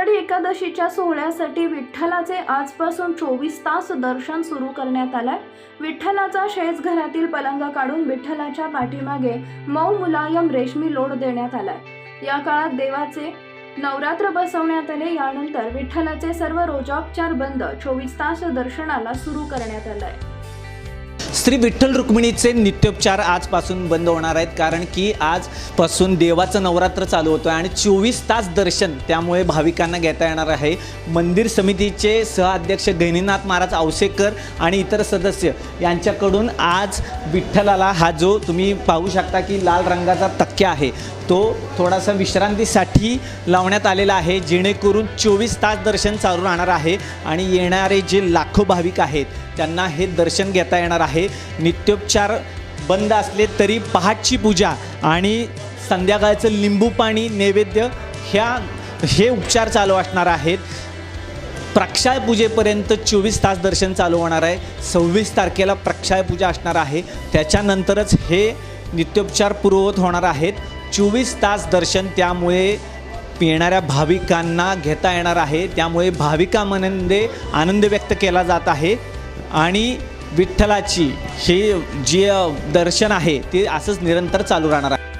एकादशीच्या सोहळ्यासाठी विठ्ठलाचे आजपासून चोवीस तास दर्शन सुरू करण्यात आलंय. विठ्ठलाचा शेज घरातील पलंग काढून विठ्ठलाच्या पाठीमागे मऊ मुलायम रेशमी लोड देण्यात आलाय. या काळात देवाचे नवरात्र बसवण्यात आले. यानंतर विठ्ठलाचे सर्व रोजोपचार बंद चोवीस तास दर्शनाला सुरू करण्यात आलाय. श्री विठ्ठल रुक्मिणीचे नित्योपचार आजपासून बंद होणार आहेत. कारण की आजपासून देवाचं नवरात्र चालू होतं आहे आणि चोवीस तास दर्शन त्यामुळे भाविकांना घेता येणार आहे. मंदिर समितीचे सहअध्यक्ष गहिनीनाथ महाराज आवसेकर आणि इतर सदस्य यांच्याकडून आज विठ्ठलाला हा जो तुम्ही पाहू शकता की लाल रंगाचा तक्क्या आहे तो थोडासा विश्रांतीसाठी लावण्यात आलेला आहे. जेणेकरून चोवीस तास दर्शन चालू राहणार आहे आणि येणारे जे लाखो भाविक आहेत त्यांना हे दर्शन घेता येणार आहे. नित्योपचार बंद असले तरी पहाटची पूजा आणि संध्याकाळचं लिंबू पाणी नैवेद्य ह्या हे उपचार चालू असणार आहेत. प्रक्षाळ पूजेपर्यंत चोवीस तास दर्शन चालू होणार आहे. सव्वीस तारखेला प्रक्षाळ पूजा असणार आहे. त्याच्यानंतरच हे नित्योपचार पूर्ववत होणार आहेत. चोवीस तास दर्शन त्यामुळे येणाऱ्या भाविकांना घेता येणार आहे. त्यामुळे भाविकामध्ये आनंद व्यक्त केला जात आहे. आणि विठ्ठलाची हे जे दर्शन आहे ते असंच निरंतर चालू राहणार आहे.